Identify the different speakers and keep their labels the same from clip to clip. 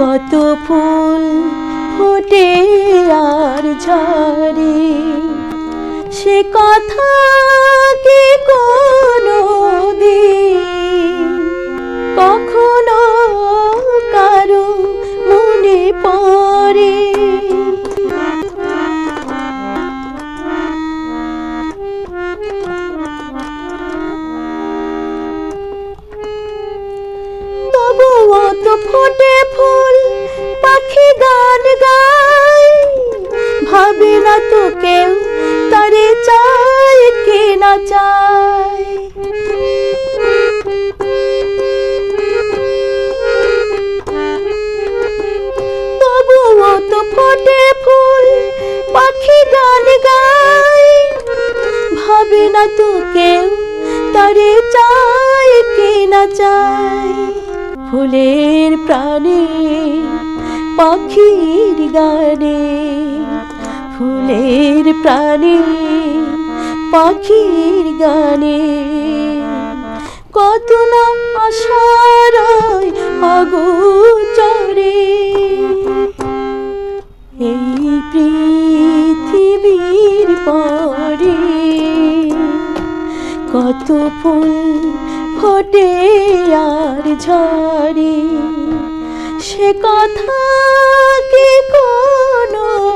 Speaker 1: কত ফুল ফুটে আর ঝরে সে কথা কি কোনো দিন তবুও তো ফোটে ফুল, পাখি গান গায়। ভাবে না তো কেউ তারে চায়, কে না চায়। তবুও তো ফোটে ফুল, পাখি গান গায়। ভাবে না তো কেউ তারে চায়, কে না চায়। ফুলের প্রাণে, পাখির গানে। ফুলের প্রাণে, পাখির গানে। কত না আশার আগোচরে এই পৃথিবীর পরে কত ফুল ফোটে আর ঝরে। সে কথা কি কোনো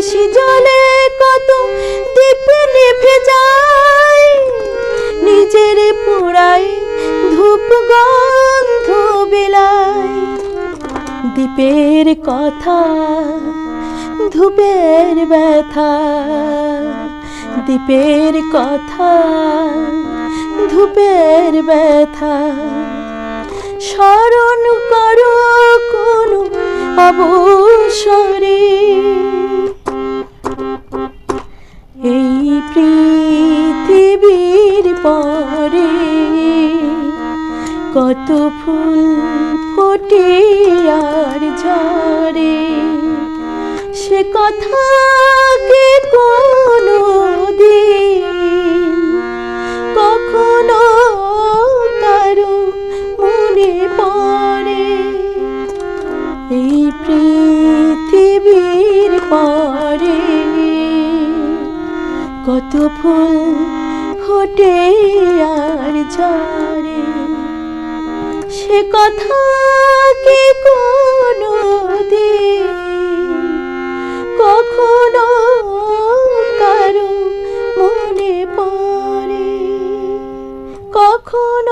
Speaker 1: নিশি জলে কত দীপে নেভে যায়। নিজের পোড়ায় ধূপ গন্ধ বিলায়। দ্বীপের কথা, ধূপের ব্যথা, দ্বীপের কথা, ধূপের ব্যথা। স্মরণ করো কোনো অবসরে। কত ফুল ফোটে আর ঝরে। সে কথা কি কোনো কখনো এই পৃথিবীর কত ফুল ফোটে আর ঝরে। সে কথা কি কোনো কখনো কারও মনে পড়ে? কখনো